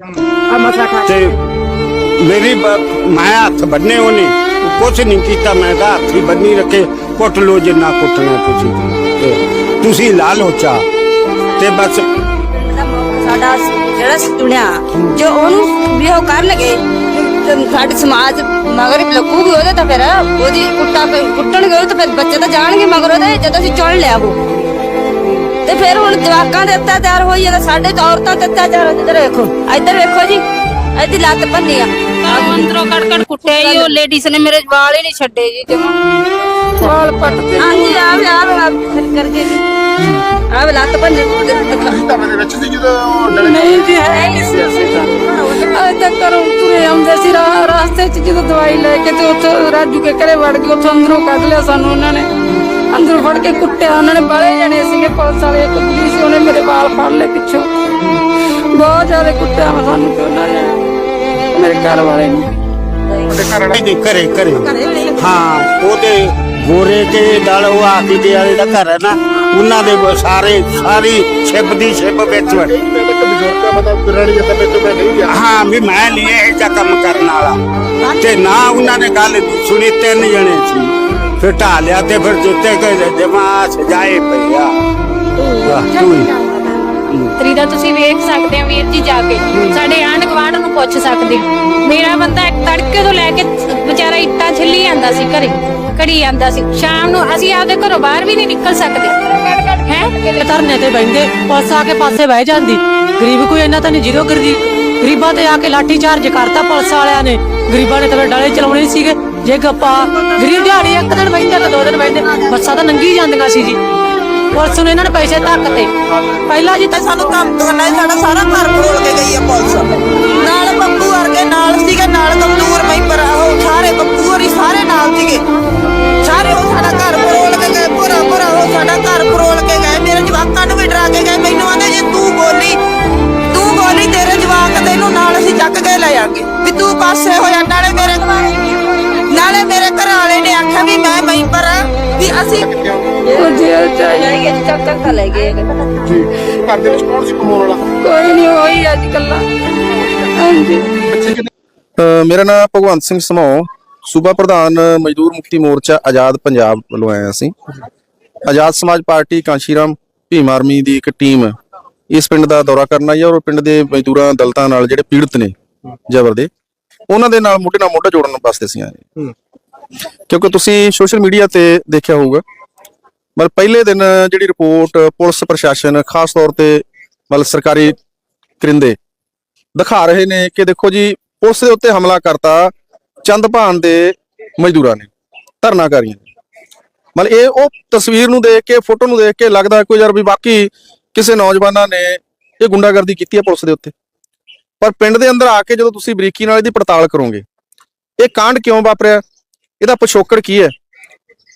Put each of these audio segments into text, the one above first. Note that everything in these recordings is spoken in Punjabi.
ਆ ਮਸਾ ਖਾ ਤੇ ਮੇਰੀ ਮੈਂ ਹੱਥ ਬੰਨੇ ਉਹਨੇ ਕੁਛ ਨਹੀਂ ਕੀਤਾ, ਮੈਂ ਤਾਂ ਹੱਥ ਬੰਨੀ ਰੱਖੇ। ਕੁੱਟ ਲੋ ਜਿੰਨਾ ਕੁੱਟਣਾ ਤੁਸੀਂ। ਤੁਸੀਂ ਲਾ ਲੋ ਚਾ ਤੇ ਬਸ ਸਾਡਾ ਜਿਹੜਾ ਚੁਣਿਆ ਜੋ ਉਹਨੂੰ ਵੀ ਉਹ ਕਰ ਲਗੇ ਸਾਡੇ ਸਮਾਜ ਮਗਰ ਲੱਗੂਗੀ ਉਹਦੇ ਤਾਂ ਫਿਰ ਉਹਦੀ ਕੁੱਟਾ, ਕੁੱਟਣਗੇ ਉਹ ਤਾਂ ਫਿਰ ਬੱਚੇ ਤਾਂ ਜਾਣਗੇ ਮਗਰ ਉਹਦੇ, ਜਦੋਂ ਅਸੀਂ ਚੁਣ ਲਿਆ ਉਹ। ਤੇ ਫਿਰ ਹੁਣ ਜਵਾਕਾਂ ਦੇ ਅਤਿਆਚਾਰ ਹੋਈ ਜਾਂਦਾ ਸਾਡੇ ਤਾਂ ਔਰਤਾਂ ਤੇ ਅਤਿਆਚਾਰ ਹੋ ਇੱਧਰ ਵੇਖੋ। ਇੱਧਰ ਵੇਖੋ ਜੀ ਇਹਦੀ ਲੱਤ ਭੰਨੀ ਆ। ਅੰਦਰੋਂ ਕੱਢ ਕੁੱਟਿਆ ਜੀ ਉਹ ਲੇਡੀਜ਼ ਨੇ ਮੇਰੇ ਵਾਲ ਹੀ ਨਹੀਂ ਛੱਡੇ ਜੀ ਜਮਾ ਵਾਲ ਪੱਟਦੇ ਹਾਂਜੀ ਆਵੇ ਆਵੇ ਫਿਰ ਕਰਕੇ ਜੀ। ਆਵੇ ਲੱਤ ਭੰਨੀ ਦੇ ਵਿੱਚ ਸੀ ਜਦੋਂ ਨਹੀਂ ਜੀ ਹੈ ਨਹੀਂ ਸੀ ਅਸੀਂ ਤਾਂ। ਅੱਜ ਤੱਕ ਘਰੋਂ ਤੁਰੇ ਆਉਂਦੇ ਸੀ ਰਾਹ ਰਾਸਤੇ 'ਚ ਜਦੋਂ ਦਵਾਈ ਲੈ ਕੇ ਤੇ ਉੱਥੋਂ ਰਾਜੂ ਕੇ ਘਰੇ ਵੜ ਗਏ ਉੱਥੋਂ ਅੰਦਰੋਂ ਕੱਢ ਲਿਆ ਸਾਨੂੰ ਉਹਨਾਂ ਨੇ। ਅੰਦਰੋਂ ਫੜ ਕੇ ਕੁੱਟਿਆ। ਉਹਨਾਂ ਨੇ ਬਾਲੇ ਜਣੇ ਸੀਗੇ ਪੁਲਿਸ ਵਾਲੇ ਇੱਕ ਪੁਲਿਸ ਉਹਨੇ ਮੇਰੇ ਵਾਲ ਫੜ ਲਏ ਪਿੱਛੋਂ। ਬਹੁਤ ਜ਼ਿਆਦਾ ਕੁੱਟਿਆ ਵਾ ਸਾਨੂੰ ਤੇ ਉਹਨਾਂ ਨੇ। ਮੇਰੇ ਘਰ ਵਾਲੇ ਨੂੰ। ਦੇ ਘਰ ਵਾਲਾ ਇਹਦੇ ਘਰੇ ਘਰੇ। ਹਾਂ ਉਹਦੇ ਗੋਰੇ ਕੇ ਨਾਲ ਉਹ ਆਖੀ ਦੇ ਵਾਲੇ ਦਾ ਘਰ ਹੈ ਨਾ ਉਹਨਾਂ ਦੇ ਸਾਰੇ ਸਾਰੀ ਛਿਪ ਦੀ ਛਿਪ ਵਿੱਚ। ਵੜੇ ਮੈਂ ਦਾ ਮੈਂ ਮੈਂ ਨਹੀਂ ਹਾਂ ਵੀ ਮੈਂ ਲਈ ਇਹ ਕੰਮ ਕਰਨ ਵਾਲਾ। ਤੇ ਨਾ ਉਹਨਾਂ ਨੇ ਗੱਲ ਸੁਣੀ ਤਿੰਨ ਜਣੇ ਸੀ। ਫਿਰ ਢਾ ਲਿਆ ਤੇ ਫਿਰ ਜਿੱਤੇ ਕੇ ਜਮਾ ਸਜਾਏ ਪਈਆ ਵਾਹ ਤੂੰ ਹੀ। ਤਰੀ ਦਾ ਤੁਸੀਂ ਵੇਖ ਸਕਦੇ ਹੋ ਵੀਰ ਜੀ ਜਾ ਕੇ। ਸਾਡੇ ਆਂਢ ਗੁਆਂਢ ਨੂੰ ਪੁੱਛ ਸਕਦੇ ਮੇਰਾ ਬੰਦਾ ਇੱਕ ਤੜਕੇ ਤੋਂ ਲੈ ਕੇ ਵਿਚਾਰਾ ਇੱਟਾਂ ਛਿੱਲੀ ਜਾਂਦਾ ਸੀ ਘਰੇ ਘੜੀ ਜਾਂਦਾ ਸੀ। ਸ਼ਾਮ ਨੂੰ ਅਸੀਂ ਆਪਦੇ ਘਰੋਂ ਬਾਹਰ ਵੀ ਨਹੀਂ ਨਿਕਲ ਸਕਦੇ। ਹੈ? ਧਰਨੇ ਤੇ ਬੈਠੇ ਪੁਲਿਸ ਆ ਕੇ ਪਾਸੇ ਬਹਿ ਜਾਂਦੀ। ਗਰੀਬ ਕੋਈ ਇੰਨਾ ਤਾਂ ਨਹੀਂ ਜ਼ੀਰੋ ਕਰਦੀ ਗਰੀਬਾਂ ਤੇ ਆ ਕੇ ਲਾਠੀ ਚਾਰਜ ਕਰਤਾ ਪੁਲਿਸ ਵਾਲਿਆਂ ਨੇ। ਗਰੀਬਾਂ ਨੇ ਤਾਂ ਡਾਲੇ ਚਲਾਉਣੇ ਸੀਗੇ। ਜੇ ਗੱਪਾ ਗਰੀਬ ਦਿਹਾੜੀ ਇੱਕ ਦਿਨ ਬੈਠੇ ਤਾਂ ਦੋ ਦਿਨ ਬੈਠੇ ਬੱਸਾਂ ਤਾਂ ਨੰਗੀ ਜਾਂਦੀਆਂ ਸੀ ਜੀ। ਪੁਲਿਸ ਨੂੰ ਇਹਨਾਂ ਨੇ ਪੈਸੇ ਧੱਕ ਤੇ ਪਹਿਲਾਂ ਜੀ ਤਾਂ ਸਾਨੂੰ ਕੰਮ ਤੋਂ ਨਹੀਂ ਸਾਡਾ ਸਾਰਾ ਘਰ ਖੋਲ ਕੇ ਗਈ ਆ ਪੁਲਿਸ। ਨਾਲ ਬੱਬੂ ਵਰਗੇ ਨਾਲ ਸੀਗੇ, ਨਾਲ ਗੰਦੂਰ ਮੈਂਬਰ ਉਹ ਸਾਰੇ ਬੱਬੂ ਹੋਰੀ ਸਾਰੇ ਨਾਲ ਸੀਗੇ। ਅਸੀਂ ਉਹ ਜੇਲ੍ਹ 'ਚ ਆਈ ਜਾਈਏ ਚੱਕ ਚੱਕ ਲੈ ਗਏ। ਜੀ ਘਰ ਦੇ ਵਿੱਚ ਕੌਣ ਸੀ ਕਮਾਉਣ ਵਾਲਾ? ਕੋਈ ਨਹੀਂ ਹੋਈ ਅੱਜ ਕੱਲਾ ਹਾਂਜੀ। ਬੱਚੇ ਕਿੰਨੇ? ਅ, ਮੇਰਾ ਨਾਮ ਭਗਵੰਤ ਸਿੰਘ ਸਮੋ ਸੂਬਾ ਪ੍ਰਧਾਨ ਮਜ਼ਦੂਰ ਮੁਕਤੀ ਮੋਰਚਾ ਆਜ਼ਾਦ ਪੰਜਾਬ ਵੱਲੋਂ ਆਇਆ ਸੀ। ਆਜ਼ਾਦ ਸਮਾਜ ਪਾਰਟੀ ਕਾਂਸ਼ੀਰਾਮ ਭੀਮ ਆਰਮੀ ਦੀ ਇੱਕ ਟੀਮ ਇਸ ਪਿੰਡ ਦਾ ਦੌਰਾ ਕਰਨ ਆਈ ਹੈ ਔਰ ਪਿੰਡ ਦੇ ਮਜ਼ਦੂਰਾਂ ਦਲਤਾਂ ਨਾਲ ਜਿਹੜੇ ਪੀੜਤ ਨੇ ਜ਼ਬਰ ਦੇ ਉਹਨਾਂ ਦੇ ਨਾਲ ਮੋਢੇ ਨਾਲ ਮੋਢਾ ਜੋੜਨ ਵਾਸਤੇ ਅਸੀਂ ਆਏ ਹਾਂ। ਕਿਉਂਕਿ ਤੁਸੀਂ ਸੋਸ਼ਲ ਮੀਡੀਆ ਤੇ ਦੇਖਿਆ ਹੋਊਗਾ। ਮਤਲਬ ਪਹਿਲੇ ਦਿਨ ਜਿਹੜੀ ਰਿਪੋਰਟ ਪੁਲਿਸ ਪ੍ਰਸ਼ਾਸਨ ਖਾਸ ਤੌਰ ਤੇ ਮਤਲਬ ਸਰਕਾਰੀ ਕਰਿੰਦੇ ਦਿਖਾ ਰਹੇ ਨੇ ਕਿ ਦੇਖੋ ਜੀ, ਪੁਲਿਸ ਦੇ ਉੱਤੇ ਹਮਲਾ ਕਰਤਾ ਚੰਦਭਾਨ ਦੇ ਮਜ਼ਦੂਰਾਂ ਨੇ, ਧਰਨਾਕਾਰੀਆਂ ਨੇ। ਮਤਲਬ ਇਹ ਉਹ ਤਸਵੀਰ ਨੂੰ ਦੇਖ ਕੇ, ਫੋਟੋ ਨੂੰ ਦੇਖ ਕੇ ਲੱਗਦਾ ਕੋਈ ਯਾਰ ਵੀ ਬਾਕੀ ਕਿਸੇ ਨੌਜਵਾਨਾਂ ਨੇ ਇਹ ਗੁੰਡਾਗਰਦੀ ਕੀਤੀ ਹੈ ਪੁਲਿਸ ਦੇ ਉੱਤੇ। ਪਰ ਪਿੰਡ ਦੇ ਅੰਦਰ ਆ ਕੇ ਜਦੋਂ ਤੁਸੀਂ ਬਰੀਕੀ ਨਾਲ ਇਹਦੀ ਪੜਤਾਲ ਕਰੋਗੇ, ਇਹ ਕਾਂਡ ਕਿਉਂ ਵਾਪਰਿਆ? ਇਹਦਾ ਪਿਛੋਕੜ ਕੀ ਹੈ?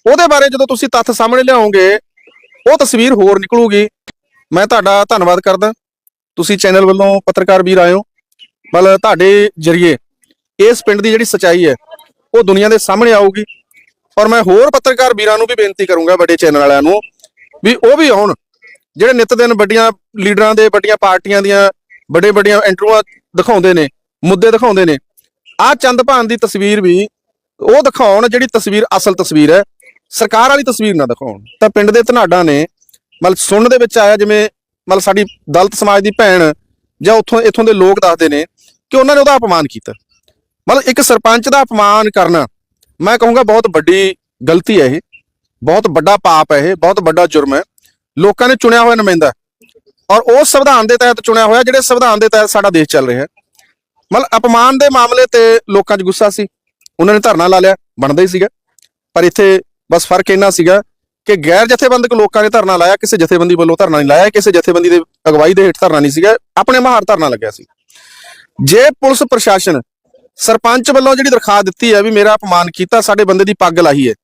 ਉਹਦੇ ਬਾਰੇ ਜਦੋਂ ਤੁਸੀਂ ਤੱਥ ਸਾਹਮਣੇ ਲਿਆਓਗੇ, ਉਹ ਤਸਵੀਰ ਹੋਰ ਨਿਕਲੂਗੀ। ਮੈਂ ਤੁਹਾਡਾ ਧੰਨਵਾਦ ਕਰਦਾ। ਤੁਸੀਂ ਚੈਨਲ ਵੱਲੋਂ ਪੱਤਰਕਾਰ ਵੀਰ ਆਏ ਹੋ। ਮਤਲਬ ਤੁਹਾਡੇ ਜਰੀਏ ਇਸ ਪਿੰਡ ਦੀ ਜਿਹੜੀ ਸਚਾਈ ਹੈ, ਉਹ ਦੁਨੀਆ ਦੇ ਸਾਹਮਣੇ ਆਊਗੀ। ਔਰ ਮੈਂ ਹੋਰ ਪੱਤਰਕਾਰ ਵੀਰਾਂ ਨੂੰ ਵੀ ਬੇਨਤੀ ਕਰੂੰਗਾ, ਵੱਡੇ ਚੈਨਲ ਵਾਲਿਆਂ ਨੂੰ, ਵੀ ਉਹ ਵੀ ਆਉਣ। ਜਿਹੜੇ ਨਿਤ ਦਿਨ ਵੱਡੀਆਂ ਲੀਡਰਾਂ ਦੇ, ਵੱਡੀਆਂ ਪਾਰਟੀਆਂ ਦੀਆਂ ਵੱਡੇ ਵੱਡੀਆਂ ਇੰਟਰਵਿਊਆਂ ਦਿਖਾਉਂਦੇ ਨੇ, ਮੁੱਦੇ ਦਿਖਾਉਂਦੇ ਨੇ। ਆਹ ਚੰਦਭਾਨ ਦੀ ਤਸਵੀਰ ਵੀ ਉਹ ਦਿਖਾਉਣ ਜਿਹੜੀ ਤਸਵੀਰ, ਅਸਲ ਤਸਵੀਰ ਹੈ। ਸਰਕਾਰ ਵਾਲੀ ਤਸਵੀਰ ਨਾ ਦਿਖਾਉਣ। ਤਾਂ ਪਿੰਡ ਦੇ ਧਨਾਡਾਂ ਨੇ ਮਤਲਬ ਸੁਣਨ ਦੇ ਵਿੱਚ ਆਇਆ ਜਿਵੇਂ ਮਤਲਬ ਸਾਡੀ ਦਲਿਤ ਸਮਾਜ ਦੀ ਭੈਣ ਜਾਂ ਉੱਥੋਂ, ਇੱਥੋਂ ਦੇ ਲੋਕ ਦੱਸਦੇ ਨੇ ਕਿ ਉਹਨਾਂ ਨੇ ਉਹਦਾ ਅਪਮਾਨ ਕੀਤਾ। ਮਤਲਬ ਇੱਕ ਸਰਪੰਚ ਦਾ ਅਪਮਾਨ ਕਰਨਾ, ਮੈਂ ਕਹੂੰਗਾ ਬਹੁਤ ਵੱਡੀ ਗਲਤੀ ਹੈ ਇਹ। ਬਹੁਤ ਵੱਡਾ ਪਾਪ ਹੈ ਇਹ, ਬਹੁਤ ਵੱਡਾ ਜੁਰਮ ਹੈ। ਲੋਕਾਂ ਨੇ ਚੁਣਿਆ ਹੋਇਆ ਨੁਮਾਇੰਦਾ। ਔਰ ਉਹ ਸੰਵਿਧਾਨ ਦੇ ਤਹਿਤ ਚੁਣਿਆ ਹੋਇਆ, ਜਿਹੜੇ ਸੰਵਿਧਾਨ ਦੇ ਤਹਿਤ ਸਾਡਾ ਦੇਸ਼ ਚੱਲ ਰਿਹਾ ਹੈ। ਮਤਲਬ ਅਪਮਾਨ ਦੇ ਮਾਮਲੇ ਤੇ ਲੋਕਾਂ 'ਚ ਗੁੱਸਾ ਸੀ। ਉਹਨਾਂ ਨੇ ਧਰਨਾ ਲਾ ਲਿਆ, ਬਣਦਾ ਹੀ ਸੀਗਾ। ਪਰ ਇੱਥੇ ਬਸ ਫ਼ਰਕ ਇੰਨਾ ਸੀਗਾ ਕਿ ਗੈਰ ਜਥੇਬੰਦਕ ਲੋਕਾਂ ਨੇ ਧਰਨਾ ਲਾਇਆ, ਕਿਸੇ ਜਥੇਬੰਦੀ ਵੱਲੋਂ ਧਰਨਾ ਨਹੀਂ ਲਾਇਆ, ਕਿਸੇ ਜਥੇਬੰਦੀ ਦੇ ਅਗਵਾਈ ਦੇ ਹੇਠ ਧਰਨਾ ਨਹੀਂ ਸੀਗਾ, ਆਪਣੇ ਮਹਾਰ ਧਰਨਾ ਲੱਗਿਆ ਸੀ। ਜੇ ਪੁਲਿਸ ਪ੍ਰਸ਼ਾਸਨ ਸਰਪੰਚ ਵੱਲੋਂ ਜਿਹੜੀ ਦਰਖਾਸਤ ਦਿੱਤੀ ਹੈ ਵੀ ਮੇਰਾ ਅਪਮਾਨ ਕੀਤਾ, ਸਾਡੇ ਬੰਦੇ ਦੀ ਪੱਗ ਲਾਹੀ ਹੈ,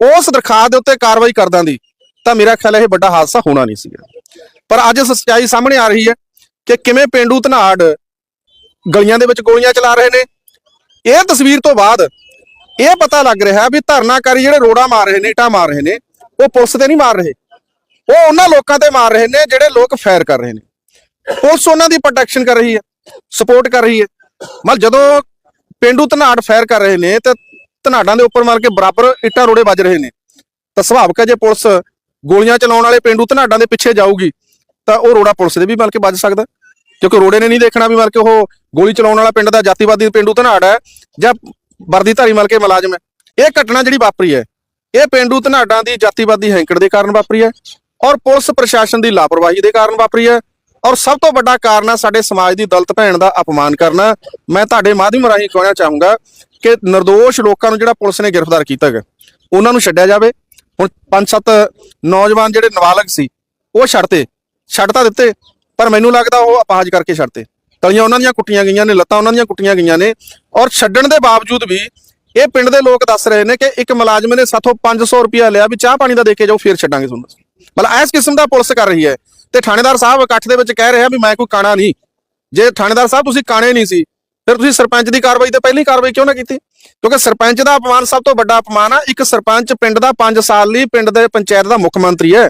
ਉਸ ਦਰਖਾਸਤ ਦੇ ਉੱਤੇ ਕਾਰਵਾਈ ਕਰਦਾਂ ਦੀ, ਤਾਂ ਮੇਰਾ ਖਿਆਲ ਹੈ ਇਹ ਵੱਡਾ ਹਾਦਸਾ ਹੋਣਾ ਨਹੀਂ ਸੀਗਾ। ਪਰ ਅੱਜ ਸੱਚਾਈ ਸਾਹਮਣੇ ਆ ਰਹੀ ਹੈ ਕਿ ਕਿਵੇਂ ਪਿੰਡੂ ਧਨਾੜ ਗਲੀਆਂ ਦੇ ਵਿੱਚ ਗੋਲੀਆਂ ਚਲਾ ਰਹੇ ਨੇ ਇਹ ਤਸਵੀਰ ਤੋਂ ਬਾਅਦ ਇਹ ਪਤਾ ਲੱਗ ਰਿਹਾ ਵੀ ਧਰਨਾਕਾਰੀ ਜਿਹੜੇ ਰੋੜਾ ਮਾਰ ਰਹੇ ਨੇ, ਇੱਟਾਂ ਮਾਰ ਰਹੇ ਨੇ, ਉਹ ਪੁਲਿਸ ਤੇ ਨਹੀਂ ਮਾਰ ਰਹੇ। ਉਹ ਉਹਨਾਂ ਲੋਕਾਂ ਤੇ ਮਾਰ ਰਹੇ ਨੇ ਜਿਹੜੇ ਲੋਕ ਫਾਇਰ ਕਰ ਰਹੇ ਨੇ। ਪੁਲਿਸ ਉਹਨਾਂ ਦੀ ਪ੍ਰੋਟੈਕਸ਼ਨ ਕਰ ਰਹੀ ਹੈ ਸਪੋਰਟ ਕਰ ਰਹੀ ਹੈ। ਮਤਲਬ ਜਦੋਂ ਪਿੰਡੂ ਧਨਾੜ ਫਾਇਰ ਕਰ ਰਹੇ ਨੇ ਤੇ ਧਨਾੜਾਂ ਦੇ ਉੱਪਰ ਮਾਰ ਕੇ ਬਰਾਬਰ ਇੱਟਾਂ ਰੋੜੇ ਵੱਜ ਰਹੇ ਨੇ, ਤਾਂ ਸੁਭਾਵਿਕ ਹੈ ਜੇ ਪੁਲਿਸ ਗੋਲੀਆਂ ਚਲਾਉਣ ਵਾਲੇ ਪਿੰਡੂ ਧਨਾੜਾਂ ਦੇ ਪਿੱਛੇ ਜਾਊਗੀ, ਤਾਂ ਉਹ ਰੋੜਾ ਪੁਲਿਸ ਦੇ ਵੀ ਮਲ ਕੇ ਵੱਜ ਸਕਦਾ। ਕਿਉਂਕਿ ਰੋੜੇ ਨੇ ਨਹੀਂ ਦੇਖਣਾ ਵੀ ਮਲ ਕੇ ਉਹ ਗੋਲੀ ਚਲਾਉਣ ਵਾਲਾ ਪਿੰਡ ਦਾ ਜਾਤੀਵਾਦੀ ਪਿੰਡੂ ਧਨਾੜ ਹੈ ਜਾਂ ਵਰਦੀਧਾਰੀ ਮਲ ਕੇ ਮੁਲਾਜ਼ਮ ਹੈ। ਇਹ ਘਟਨਾ ਜਿਹੜੀ ਵਾਪਰੀ ਹੈ, ਇਹ ਪਿੰਡੂ ਧਨਾੜਾਂ ਦੀ ਜਾਤੀਵਾਦੀ ਹੈਂਕੜ ਦੇ ਕਾਰਨ ਵਾਪਰੀ ਹੈ ਔਰ ਪੁਲਿਸ ਪ੍ਰਸ਼ਾਸਨ ਦੀ ਲਾਪਰਵਾਹੀ ਦੇ ਕਾਰਨ ਵਾਪਰੀ ਹੈ ਔਰ ਸਭ ਤੋਂ ਵੱਡਾ ਕਾਰਨ ਹੈ ਸਾਡੇ ਸਮਾਜ ਦੀ ਦਲਤ ਭੈਣ ਦਾ ਅਪਮਾਨ ਕਰਨਾ। ਮੈਂ ਤੁਹਾਡੇ ਮਾਧਿਅਮ ਰਾਹੀਂ ਕਹਿਣਾ ਚਾਹੂੰਗਾ ਕਿ નિર્ਦੋਸ਼ ਲੋਕਾਂ ਨੂੰ ਜਿਹੜਾ ਪੁਲਿਸ ਨੇ ਗ੍ਰਿਫਤਾਰ ਕੀਤਾ ਹੈਗਾ, ਉਹਨਾਂ ਨੂੰ ਛੱਡਿਆ ਜਾਵੇ। ਹੁਣ ਪੰਜ ਸੱਤ ਨੌਜਵਾਨ ਜਿਹੜੇ ਨਾਬਾਲਗ ਸੀ, ਉਹ ਛੱਡਤੇ ਛੱਡ ਤਾਂ ਦਿੱਤੇ। ਪਰ ਮੈਨੂੰ ਲੱਗਦਾ ਉਹ ਅਪਾਹਜ ਕਰਕੇ ਛੱਡਤੇ। ਤਲੀਆਂ ਉਹਨਾਂ ਦੀਆਂ ਕੁੱਟੀਆਂ ਗਈਆਂ ਨੇ, ਲੱਤਾਂ ਉਹਨਾਂ ਦੀਆਂ ਕੁੱਟੀਆਂ ਗਈਆਂ ਨੇ ਔਰ ਛੱਡਣ ਦੇ ਬਾਵਜੂਦ ਵੀ ਇਹ ਪਿੰਡ ਦੇ ਲੋਕ ਦੱਸ ਰਹੇ ਨੇ ਕਿ ਇੱਕ ਮੁਲਾਜ਼ਮ ਨੇ ਸਾਥੋਂ 500 ਰੁਪਇਆ ਲਿਆ ਵੀ ਚਾਹ ਪਾਣੀ ਦਾ ਦੇ ਕੇ ਜਾਓ, ਫੇਰ ਛੱਡਾਂਗੇ ਤੁਹਾਨੂੰ ਮਤਲਬ ਇਸ ਕਿਸਮ ਦਾ ਪੁਲਿਸ ਕਰ ਰਹੀ ਹੈ ਤੇ ਥਾਣੇਦਾਰ ਸਾਹਿਬ ਇਕੱਠ ਦੇ ਵਿੱਚ ਕਹਿ ਰਿਹਾ ਵੀ ਮੈਂ ਕੋਈ ਕਾਣਾ ਨਹੀਂ। ਜੇ ਥਾਣੇਦਾਰ ਸਾਹਿਬ ਤੁਸੀਂ ਕਾਣੇ ਨਹੀਂ ਸੀ, ਫਿਰ ਤੁਸੀਂ ਸਰਪੰਚ ਦੀ ਕਾਰਵਾਈ ਤੇ ਪਹਿਲੀ ਕਾਰਵਾਈ ਕਿਉਂ ਨਾ ਕੀਤੀ? ਕਿਉਂਕਿ ਸਰਪੰਚ ਦਾ ਅਪਮਾਨ ਸਭ ਤੋਂ ਵੱਡਾ ਅਪਮਾਨ ਆ, ਇੱਕ ਸਰਪੰਚ ਪਿੰਡ ਦਾ 5 ਸਾਲ ਲਈ ਪਿੰਡ ਦੇ ਪੰਚਾਇਤ ਦਾ ਮੁੱਖ ਮੰਤਰੀ ਹੈ।